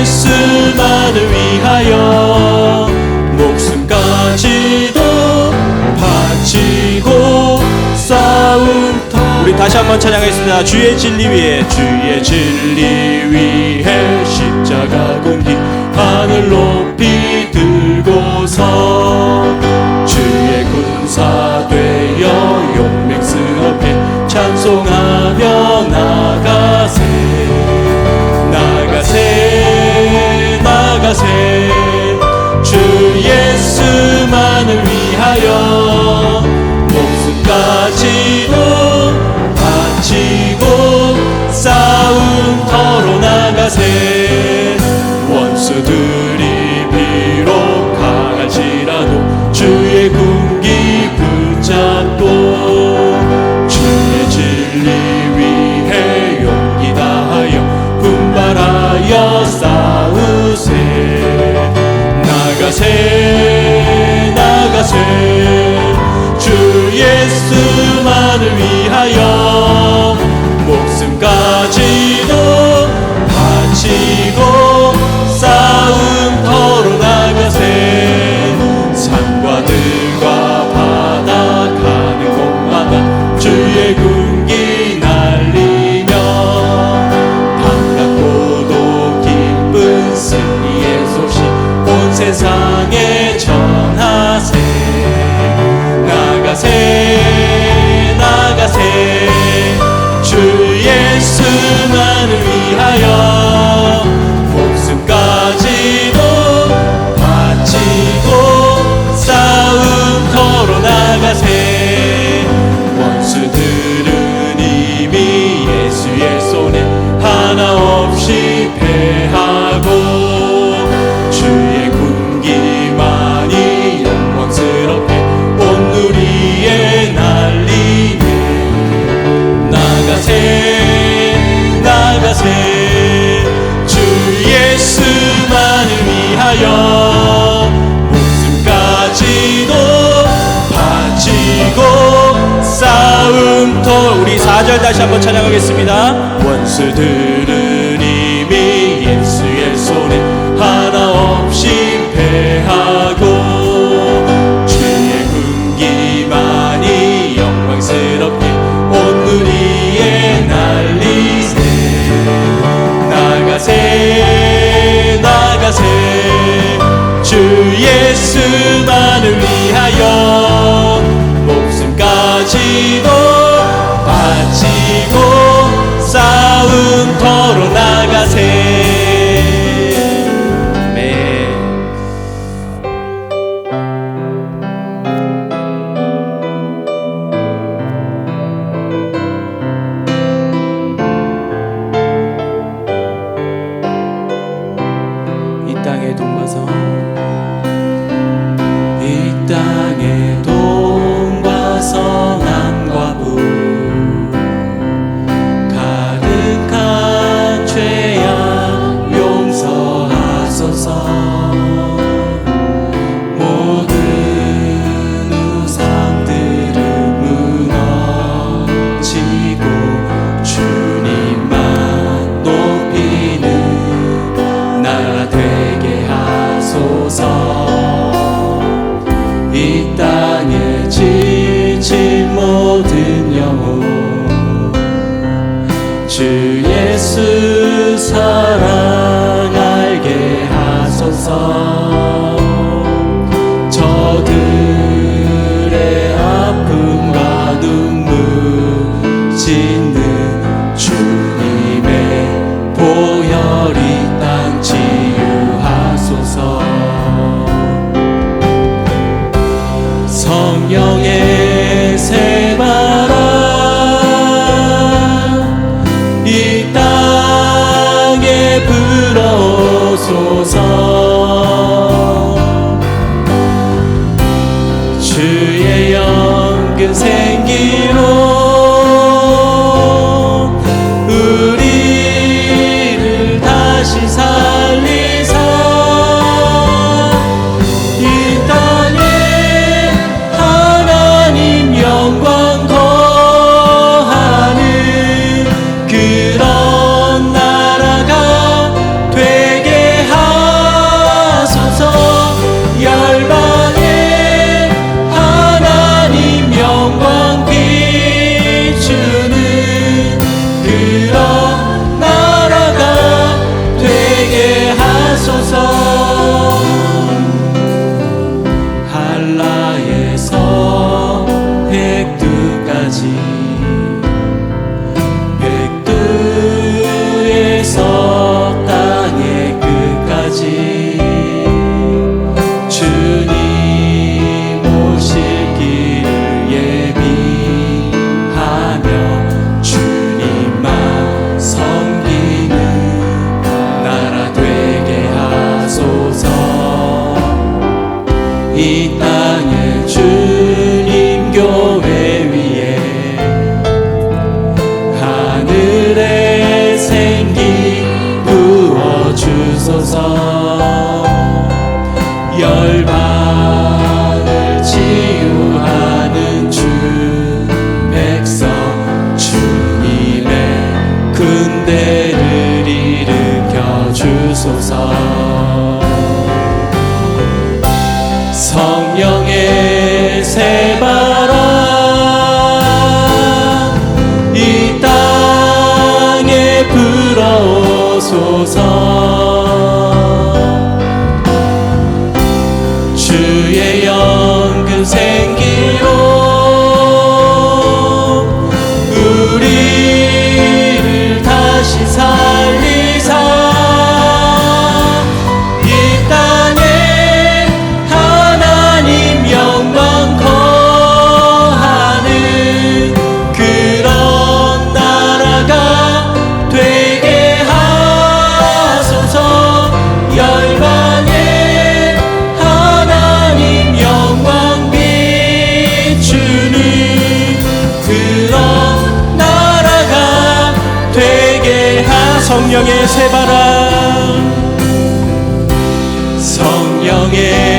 예수만을 위하여 목숨까지도 바치고 싸운 우리 다시 한번 찬양하겠습니다. 주의 진리 위에 주의 진리 위에 십자가 공기 하늘 높이 들고서 하나 없이 패하고 주의 군기만이 영광스럽게 온누리에 날리네 나가세 나가세. 주 예수만을 위하여 목숨까지도 바치고 싸움터 우리 4절 다시 한번 찬양하겠습니다. sedere 열반을 치유하는 주 백성 주님의 군대를 일으켜 주소서. 성령의 새바람 이 땅에 불어오소서. 성령의 새바람 성령의